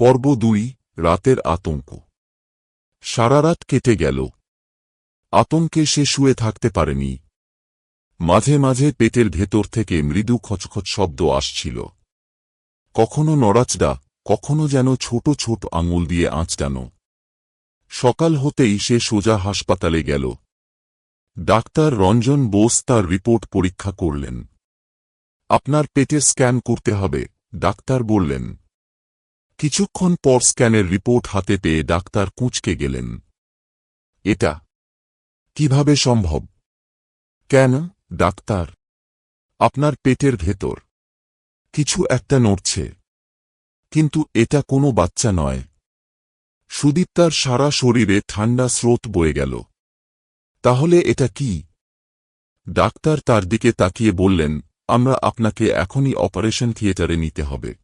পর্ব দুই, রাতের আতঙ্ক। সারা রাত কেটে গেল। আতঙ্কে সে শুয়ে থাকতে পারেনি। মাঝে মাঝে পেটের ভেতর থেকে মৃদু খচখচ শব্দ আসছিল। কখনো নড়াচড়া, কখনো যেন ছোট ছোট আঙুল দিয়ে আঁচড়ানো। সকাল হতেই সে সোজা হাসপাতালে গেল। ডাক্তার রঞ্জন বোস তার রিপোর্ট পরীক্ষা করলেন। আপনার পেটে স্ক্যান করতে হবে, ডাক্তার বললেন। কিছুক্ষণ পর স্ক্যানের রিপোর্ট হাতে পেয়ে ডাক্তার কুঁচকে গেলেন। এটা কীভাবে সম্ভব? কেন, ডাক্তার? আপনার পেটের ভেতর কিছু একটা নড়ছে। কিন্তু এটা কোনো বাচ্চা নয়। সুদীপ্তার সারা শরীরে ঠান্ডা স্রোত বয়ে গেল। তাহলে এটা কি? ডাক্তার তার দিকে তাকিয়ে বললেন, আমরা আপনাকে এখনই অপারেশন থিয়েটারে নিতে হবে।